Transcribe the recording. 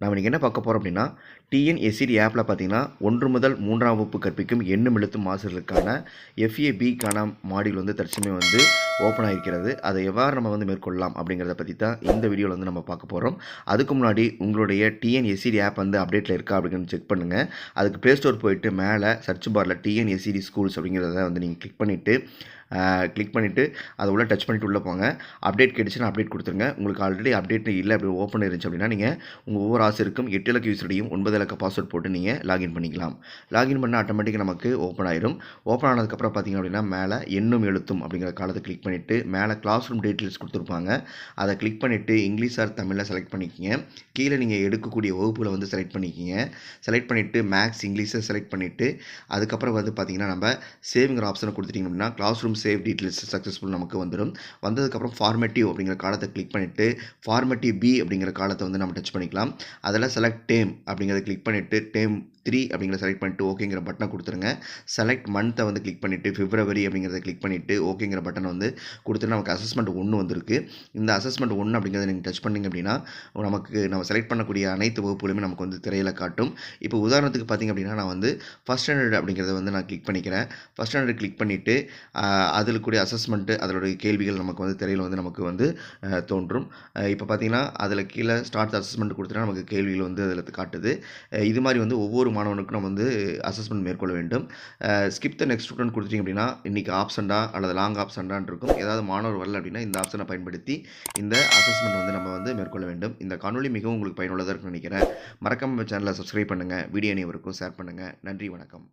நாம் இன்றைக்கி என்ன பார்க்க போகிறோம் அப்படின்னா டிஎன்எஸ்சிடி ஆப்பில் பார்த்தீங்கன்னா ஒன்று முதல் மூன்றாம் வகுப்பு கற்பிக்கும் எண்ணும் எழுத்தும் ஆசிரியர்களுக்கான எஃப்ஏபிக்கான மாடியில் வந்து தற்சமே வந்து ஓப்பன் ஆகிருக்கிறது அதை எவ்வாறு நம்ம வந்து மேற்கொள்ளலாம் அப்படிங்கிறத பற்றி தான் இந்த வீடியோவில் வந்து நம்ம பார்க்க போகிறோம் அதுக்கு முன்னாடி உங்களுடைய டிஎன்எஸ்சிடி ஆப் வந்து அப்டேட்டில் இருக்கா அப்படின்னு செக் பண்ணுங்கள் அதுக்கு ப்ளே ஸ்டோர் போயிட்டு மேலே சர்ச் பாரில் டிஎன்எஸ்சிடி ஸ்கூல்ஸ் அப்படிங்கிறத வந்து நீங்கள் கிளிக் பண்ணிவிட்டு கிளிக் பண்ணிவிட்டு அதை உள்ள டச் பண்ணிட்டு உள்ளே போங்க. அப்டேட் கிடைச்சுன்னா அப்டேட் கொடுத்துருங்க. உங்களுக்கு ஆல்ரெடி அப்டேட் இல்லை அப்படி ஓப்பன் இருந்துச்சு அப்படின்னா நீங்கள் உங்கள் ஒவ்வொரு ஆசிரியருக்கும் எட்டு இலக்க யூசரையும் ஒன்பது இலக்க பாஸ்வேர்ட் போட்டு நீங்கள் லாகின் பண்ணிக்கலாம். லாகின் பண்ணால் ஆட்டோமேட்டிக்காக நமக்கு ஓப்பன் ஆயிரும். ஓப்பன் ஆனதுக்கப்புறம் பார்த்தீங்க அப்படின்னா மேலே எண்ணும் எழுத்தும் அப்படிங்கிற காலத்தை கிளிக் பண்ணிவிட்டு மேலே கிளாஸ் ரூம் டீட்டெயில்ஸ் கொடுத்துருப்பாங்க. அதை கிளிக் பண்ணிவிட்டு இங்கிலீஷ் ஆர் தமிழில் செலக்ட் பண்ணிக்கிங்க. கீழே நீங்கள் எடுக்கக்கூடிய வகுப்புகளை வந்து செலக்ட் பண்ணிக்கிங்க. செலக்ட் பண்ணிவிட்டு மேக்ஸ் இங்கிலீஷை செலக்ட் பண்ணிவிட்டு அதுக்கப்புறம் வந்து பார்த்தீங்கன்னா நம்ம சேவிங்கிற ஆப்ஷனை கொடுத்துட்டிங்க அப்படின்னா class room save details successful நமக்கு வந்துடும் வந்ததுக்கப்புறம் ஃபார்மேட்டிவ் அப்படிங்கிற காலத்தை கிளிக் பண்ணிவிட்டு ஃபார்மேட்டிவ் பி அப்படிங்கிற காலத்தை வந்து நம்ம டச் பண்ணிக்கலாம். அதில் செலக்ட் டேம் அப்படிங்கிறத கிளிக் பண்ணிவிட்டு டேம் த்ரீ அப்படிங்கிற செலக்ட் பண்ணிட்டு ஓகேங்கிற பட்டனை கொடுத்துருங்க. செலக்ட் மந்த்தை வந்து கிளிக் பண்ணிவிட்டு பிப்ரவரி அப்படிங்கிறத கிளிக் பண்ணிவிட்டு ஓகேங்கிற பட்டனை வந்து கொடுத்துட்டு நமக்கு அசஸ்மெண்ட் ஒன்று வந்திருக்கு. இந்த அசஸ்மெண்ட் ஒன்று அப்படிங்கிறத நீங்கள் டச் பண்ணிங்க அப்படின்னா நமக்கு நம்ம செலக்ட் பண்ணக்கூடிய அனைத்து வகுப்புகளுமே நமக்கு வந்து திரையில் காட்டும். இப்போ உதாரணத்துக்கு பார்த்திங்க அப்படின்னா நான் வந்து ஃபஸ்ட் ஸ்டாண்டர்ட் அப்படிங்கிறத வந்து நான் கிளிக் பண்ணிக்கிறேன். ஃபஸ்ட் ஸ்டாண்டர்ட் கிளிக் பண்ணிவிட்டு அதில் கூடிய அசஸ்மெண்ட்டு அதனுடைய கேள்விகள் நமக்கு வந்து திரையில் வந்து நமக்கு வந்து தோன்றும். இப்போ பார்த்திங்கன்னா அதில் கீழே ஸ்டார்ட் அசஸ்மெண்ட் கொடுத்துட்டா நமக்கு கேள்விகள் வந்து அதில் காட்டுது. இது மாதிரி வந்து ஒவ்வொரு மாணவனுக்கும் நம்ம வந்து அசஸ்மெண்ட் மேற்கொள்ள வேண்டும். ஸ்கிப் த நெக்ஸ்ட் ஸ்டூடெண்ட் கொடுத்துட்டிங்க அப்படின்னா இன்றைக்கி ஆப்ஷன்டா அல்லது லாங் ஆப்ஷன்டான் இருக்கும். ஏதாவது மாணவர் வரல அப்படின்னா இந்த ஆப்ஷனை பயன்படுத்தி இந்த அசஸ்மெண்ட் வந்து நம்ம வந்து மேற்கொள்ள வேண்டும். இந்த காணொலி மிகவும் உங்களுக்கு பயனுள்ளதாக இருக்குன்னு நினைக்கிறேன். மறக்காம சேனலை சப்ஸ்கிரைப் பண்ணுங்கள் வீடியோ அனைவருக்கும் ஷேர் பண்ணுங்கள் நன்றி வணக்கம்.